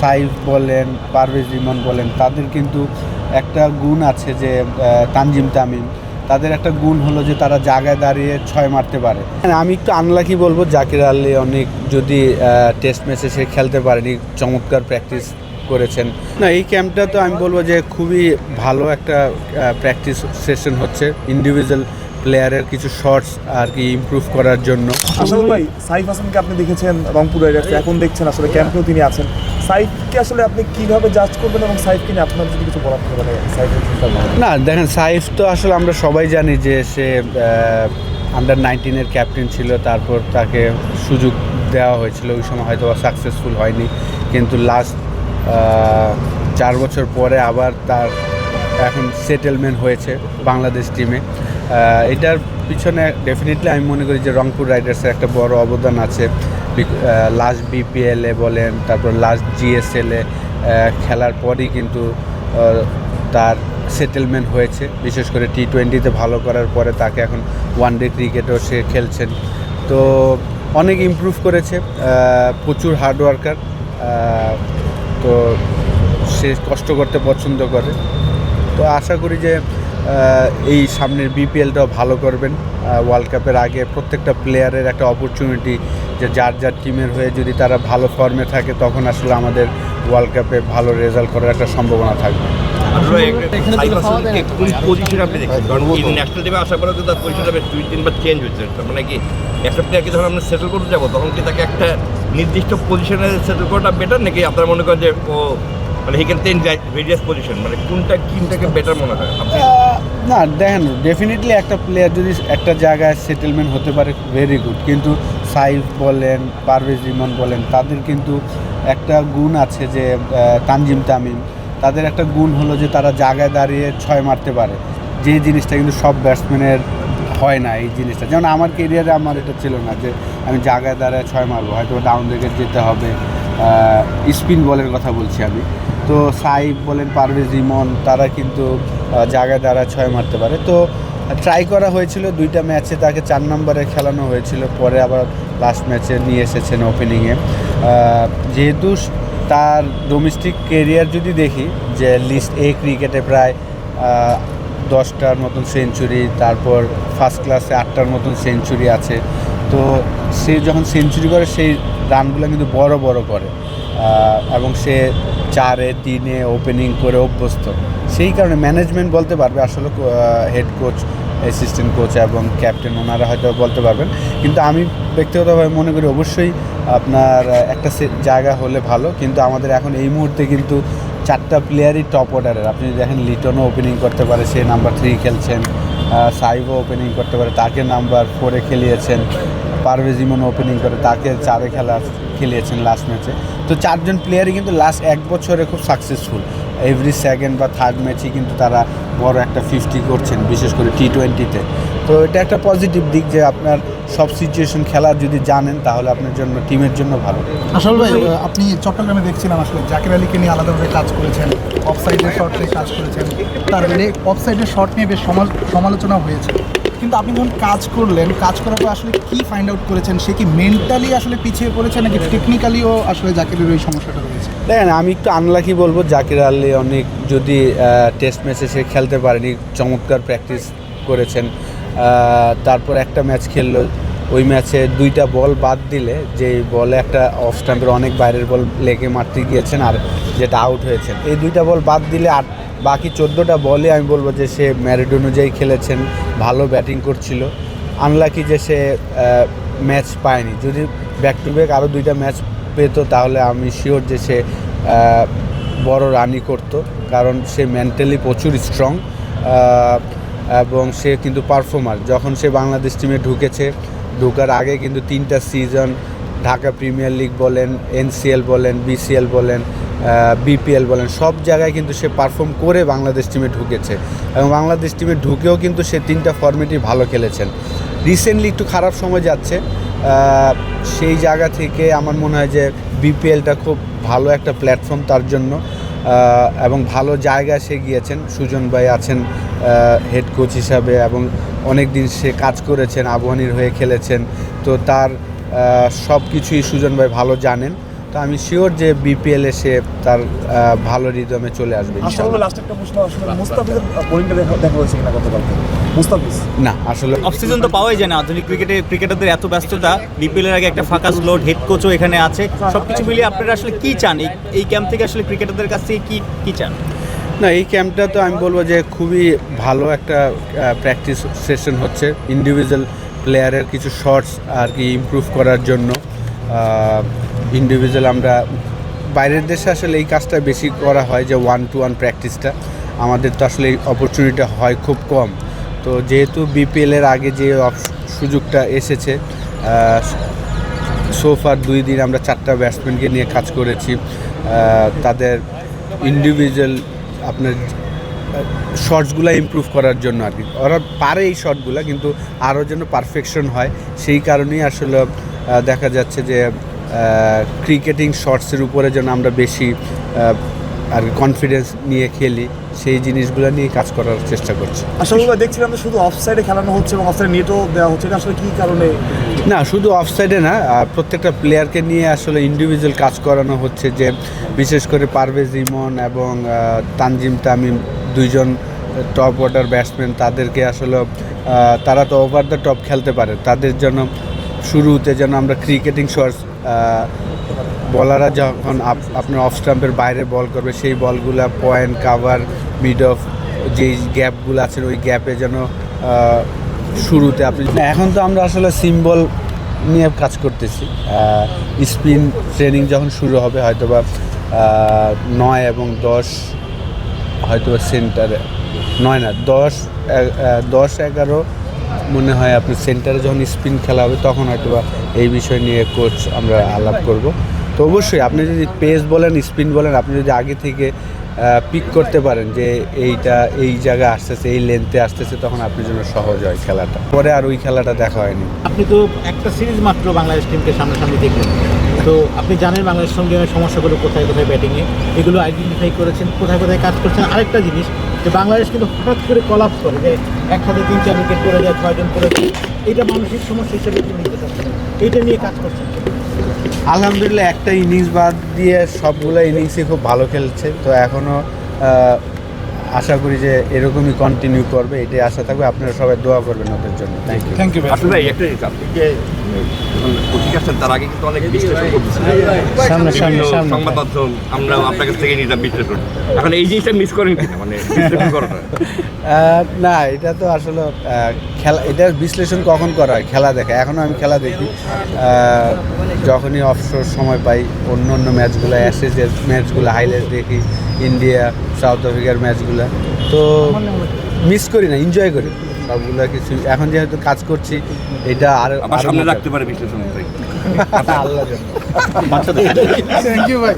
সাইফ বলেন পারভেজ রিমন বলেন তাদের কিন্তু একটা গুণ আছে যে তানজিম তামিম। তাদের একটা গুণ হলো যে তারা জায়গায় দাঁড়িয়ে ছয় মারতে পারে। হ্যাঁ, আমি একটু আনলাকি বলব জাকির আলী অনেক যদি টেস্ট ম্যাচে সে খেলতে পারেনি চমৎকার প্র্যাকটিস করেছেন। না এই ক্যাম্পটা তো আমি বলব যে খুবই ভালো একটা প্র্যাকটিস সেশন হচ্ছে। ইন্ডিভিজুয়াল প্লেয়ারের কিছু শর্টস আর কি ইমপ্রুভ করার জন্য। আসলে ভাই সাইফ হাসানকে আপনি দেখেছেন রংপুর রাইডার্স এখন দেখছেন আসলে ক্যাম্পেও তিনি আছেন। সাইফকে আসলে আপনি কীভাবে জাজ করবেন এবং সাইফকে নিয়ে আপনার যদি কিছু বলার থাকে মানে। না দেখেন সাইফ তো আসলে আমরা সবাই জানি যে সে আন্ডার নাইনটিনের ক্যাপ্টেন ছিল তারপর তাকে সুযোগ দেওয়া হয়েছিল। ওই সময় হয়তো সাকসেসফুল হয়নি। কিন্তু লাস্ট চার বছর পরে আবার তার এখন সেটেলমেন্ট হয়েছে বাংলাদেশ টিমে এটার পিছনে ডেফিনেটলি আমি মনে করি যে রংপুর রাইডার্সের একটা বড় অবদান আছে। লাস্ট বিপিএলে বলেন, তারপর লাস্ট জিএসএলে খেলার পরই কিন্তু তার সেটেলমেন্ট হয়েছে। বিশেষ করে টি টোয়েন্টিতে ভালো করার পরে তাকে এখন ওয়ান ডে ক্রিকেটও সে খেলছেন। তো অনেক ইমপ্রুভ করেছে প্রচুর হার্ডওয়ার্কার তো সে কষ্ট করতে পছন্দ করে। তো আশা করি যে এই সামনের বিপিএলটাও ভালো করবেন। ওয়ার্ল্ড কাপের আগে প্রত্যেকটা প্লেয়ারের একটা অপরচুনিটি যে যার যার টিমের হয়ে যদি তারা ভালো ফর্মে থাকে তখন আসলে আমাদের ওয়ার্ল্ড কাপে ভালো রেজাল্ট করার একটা সম্ভাবনা থাকবে। পজিশনে আপনি দেখছেন? কারণ ন্যাশনাল টিমে আসার পরে তো তার পজিশনটা বেশ দুই তিনবার চেঞ্জ হয়েছে। মানে কি একটা প্লেয়ারকে যখন আমরা সেটেল করতে যাব তখন কি তাকে একটা নির্দিষ্ট পজিশনে সেটেল করাটা বেটার নাকি আপনারা মনে করেন যে ও মানে he can change various position মানে কোনটা কোনটাকে বেটার মনে হয়? আপনি না, দেখেন ডেফিনেটলি একটা প্লেয়ার যদি একটা জায়গায় সেটেলমেন্ট হতে পারে ভেরি গুড কিন্তু সাইফ বলেন পারভেজ রিমন বলেন, তাদের কিন্তু একটা গুণ আছে যে তানজিম তামিম, তাদের একটা গুণ হলো যে তারা জায়গায় দাঁড়িয়ে ছয় মারতে পারে। যে জিনিসটা কিন্তু সব ব্যাটসম্যানের হয় না, এই জিনিসটা। যেমন আমার কেরিয়ারে আমার এটা ছিল না যে, আমি জায়গায় দাঁড়ায় ছয় মারবো হয়তো ডাউন উইকেট যেতে হবে। স্পিন বলের কথা বলছি আমি। তো সাইফ বলেন, পারভেজ ইমন, তারা কিন্তু জায়গায় দাঁড়ায় ছয় মারতে পারে। তো ট্রাই করা হয়েছিল, দুইটা ম্যাচে তাকে চার নম্বরে খেলানো হয়েছিল, পরে আবার লাস্ট ম্যাচে নিয়ে এসেছেন ওপেনিংয়ে যেহেতু তার ডোমেস্টিক কেরিয়ার যদি দেখি, যে লিস্ট এ ক্রিকেটে প্রায় দশটার মতন সেঞ্চুরি তারপর ফার্স্ট ক্লাসে আটটার মতন সেঞ্চুরি আছে। তো সে যখন সেঞ্চুরি করে, সেই রানগুলো কিন্তু বড় বড় করে। এবং সে চারে, তিনে ওপেনিং করে অভ্যস্ত। সেই কারণে ম্যানেজমেন্ট বলতে পারবে আসলে হেড কোচ অ্যাসিস্ট্যান্ট কোচ এবং ক্যাপ্টেন ওনারা হয়তো বলতে পারবেন। কিন্তু আমি ব্যক্তিগতভাবে মনে করি অবশ্যই আপনার একটা জায়গা হলে ভালো। কিন্তু আমাদের এখন এই মুহূর্তে কিন্তু চারটা প্লেয়ারই টপ অর্ডারের আপনি দেখেন লিটনও ওপেনিং করতে পারে, সে নাম্বার থ্রি খেলছেন সাইবও ওপেনিং করতে পারে, তাকে নাম্বার ফোরে খেলিয়েছেন। পারভেজ ইমন ওপেনিং করে, তাকে চারে খেলা খেলিয়েছেন লাস্ট ম্যাচে তো চারজন প্লেয়ারই কিন্তু লাস্ট এক বছরে খুব সাকসেসফুল এভরি সেকেন্ড বা থার্ড ম্যাচই কিন্তু তারা বড় একটা ফিফটি করছেন, বিশেষ করে টি টোয়েন্টিতে তো। এটা একটা পজিটিভ দিক যে আপনার সব সিচুয়েশন খেলা যদি জানেন, তাহলে আপনার জন্য টিমের জন্য ভালো। আসল ভাই আপনি চট্টগ্রামে দেখছিলাম আসলে, জাকির আলীকে নিয়ে আলাদাভাবে কাজ করেছেন অফসাইডের শট নিয়ে কাজ করেছেন। তার অফসাইডের শট নিয়ে বেশ সমাল- সমালোচনা হয়েছে। কিন্তু আপনি যখন কাজ করলেন, কাজ করার পর আসলে কি ফাইন্ড আউট করেছেন? সে কি মেন্টালি আসলে পিছিয়ে পড়েছে নাকি টেকনিক্যালিও আসলে জাকিরের ওই সমস্যাটা রয়েছে? দেখেন, আমি একটু আনলাকি বলব, জাকির আলী অনেক যদি টেস্ট ম্যাচে সে খেলতে পারেনি, চমৎকার প্র্যাকটিস করেছেন। তারপর একটা ম্যাচ খেললো, ওই ম্যাচে দুইটা বল বাদ দিলে যে বলে একটা অফ স্টাম্পের অনেক বাইরের বল লেগে মারতে গিয়েছেন আর যেটা আউট হয়েছেন এই দুইটা বল বাদ দিলে আর বাকি চোদ্দোটা বলে আমি বলব যে সে ম্যারিড অনুযায়ী খেলেছেন, ভালো ব্যাটিং করছিল। আনলাকি যে সে ম্যাচ পায়নি। যদি ব্যাক টু ব্যাক আরও দুইটা ম্যাচ পেত, তাহলে আমি শিওর যে সে বড় রানই করত। কারণ সে মেন্টালি প্রচুর স্ট্রং এবং সে কিন্তু পারফর্মার যখন সে বাংলাদেশ টিমে ঢুকেছে, ঢোকার আগে কিন্তু তিনটা সিজন ঢাকা প্রিমিয়ার লিগ বলেন, এনসিএল বলেন, বিসিএল বলেন বিপিএল বলেন, সব জায়গায় কিন্তু সে পারফর্ম করে বাংলাদেশ টিমে ঢুকেছে। এবং বাংলাদেশ টিমে ঢুকেও কিন্তু সে তিনটা ফর্মেটই ভালো খেলেছেন। রিসেন্টলি একটু খারাপ সময় যাচ্ছে। সেই জায়গা থেকে আমার মনে হয় যে বিপিএলটা খুব ভালো একটা প্ল্যাটফর্ম তার জন্য। এবং ভালো জায়গায় সে গিয়েছেন। সুজন ভাই আছেন হেড কোচ হিসাবে এবং অনেক দিন সে কাজ করেছেন আবহানির হয়ে খেলেছেন। তো তার সব কিছুই সুজন ভাই ভালো জানেন। তো আমি শিওর যে বিপিএল এসে তার ভালো রিদমে চলে আসবে লাস্ট একটা প্রশ্ন আসলে মুস্তাফিজের বোলিংটা দেখা দেখা হয়েছে কিনা গতকালকে? মুস্তাফিজ? না আসলে অফ সিজন তো পাওয়াই যায় না। আধুনিক ক্রিকেটে ক্রিকেটারদের এত ব্যস্ততা বিপিএল এর আগে একটা ফাঁকা স্লট হেড কোচও এখানে আছে। সবকিছু মিলিয়ে আপনারা আসলে কি চান? এই এই ক্যাম্প থেকে আসলে ক্রিকেটারদের কাছ থেকে কি কি চান? না এই ক্যাম্পটা তো আমি বলব যে খুবই ভালো একটা প্র্যাকটিস সেশন হচ্ছে। ইন্ডিভিজুয়াল প্লেয়ারের কিছু শর্টস আর কি ইমপ্রুভ করার জন্য। ইন্ডিভিজুয়াল আমরা বাইরের দেশে আসলে এই কাজটা বেশি করা হয় যে ওয়ান টু ওয়ান প্র্যাকটিসটা আমাদের তো আসলে এই অপরচুনিটি হয় খুব কম। তো যেহেতু বিপিএলের আগে যে সুযোগটা এসেছে সোফার দুই দিন আমরা চারটা ব্যাটসম্যানকে নিয়ে কাজ করেছি। তাদের ইন্ডিভিজুয়াল আপনার শর্টসগুলো ইমপ্রুভ করার জন্য আর কি। ওরা পারে এই শটগুলো কিন্তু আরও যেন পারফেকশন হয় সেই কারণেই আসলে দেখা যাচ্ছে যে ক্রিকেটিং শর্টসের উপরে যেন আমরা বেশি আর কনফিডেন্স নিয়ে খেলি সেই জিনিসগুলো নিয়ে কাজ করার চেষ্টা করছি। আসলে দেখছিলাম যে শুধু অফ সাইডে খেলানো হচ্ছে এবং অফ সাইডে নেটও দেওয়া হচ্ছে আসলে কী কারণে? না শুধু অফসাইডে না প্রত্যেকটা প্লেয়ারকে নিয়ে আসলে ইন্ডিভিজুয়াল কাজ করানো হচ্ছে যে বিশেষ করে পারভেজ ইমন এবং তানজিম তামিম দুইজন টপ অর্ডার ব্যাটসম্যান তাদেরকে আসলে তারা তো ওভার দ্য টপ খেলতে পারে। তাদের জন্য শুরুতে যেন আমরা ক্রিকেটিং শর্টস বলাররা যখন আপ- আপনার অফ স্টাম্পের বাইরে বল করবে, সেই বলগুলা পয়েন্ট কাভার মিড অফ যেই গ্যাপগুলো আছে ওই গ্যাপে যেন শুরুতে আপনি এখন তো আমরা আসলে সিম্বল নিয়ে কাজ করতেছি। স্পিন ট্রেনিং যখন শুরু হবে হয়তো বা নয় এবং দশ হয়তোবা সেন্টারে নয় না, দশ দশ, এগারো মনে হয় আপনি সেন্টারে যখন স্পিন খেলা হবে, তখন হয়তোবা এই বিষয় নিয়ে কোচ আমরা আলাপ করব। তো অবশ্যই আপনি যদি পেস বলেন স্পিন বলেন, আপনি যদি আগে থেকে পিক করতে পারেন যে এইটা, এই জায়গায় আসতেছে, এই লেন্থে আসতেছে, তখন আপনার জন্য সহজ হয় খেলাটা। পরে আর ওই খেলাটা দেখা হয়নি। আপনি তো একটা সিরিজ মাত্র বাংলাদেশ টিমকে সামনাসামনি দেখলেন। তো আপনি জানেন বাংলাদেশ সঙ্গে সমস্যাগুলো কোথায় কোথায় ব্যাটিংয়ে এগুলো আইডেন্টিফাই করেছেন, কোথায় কোথায় কাজ করছেন? আরেকটা জিনিস, যে বাংলাদেশ কিন্তু হঠাৎ করে কলাপস করে, যে একসাথে তিন চার উইকেট করে যায় ছয়জন করে। এটা মানসিক সমস্যা হিসেবে নিতে এইটা নিয়ে কাজ করছেন আলহামদুলিল্লাহ, একটা ইনিংস বাদ দিয়ে সবগুলো ইনিংসই খুব ভালো খেলছে। তো এখনও আশা করি যে এরকমই কন্টিনিউ করবে এটাই আশা থাকবে। আপনারা সবাই দোয়া করবেন ওদের জন্য। থ্যাংক ইউ থ্যাংক ইউ আসলে একটা আপনি যে আসছেন তার আগে কিন্তু অনেক বিশ্লেষণ করতেছেন। সামনে, সামনে, সংবাদ মাধ্যম আমরা আপনার কাছ থেকে নিতাম বিশ্লেষণ। এখন এই জিনিসটা মিস করেন কিনা? মানে বিশ্লেষণ করাটা। না এটা তো আসলে খেলা এটার বিশ্লেষণ কখন করা হয়? খেলা দেখা। এখনও আমি খেলা দেখি। যখনই অবসর সময় পাই অন্য অন্য ম্যাচগুলো অ্যাসেজের ম্যাচগুলো হাইলাইট দেখি। ইন্ডিয়া সাউথ আফ্রিকার ম্যাচগুলো। তো মিস করি না এনজয় করি। সবগুলো কিছু। এখন যেহেতু কাজ করছি এটা আর সামনে রাখতে পারে বিশ্লেষণ আল্লাহ থ্যাংক ইউ ভাই।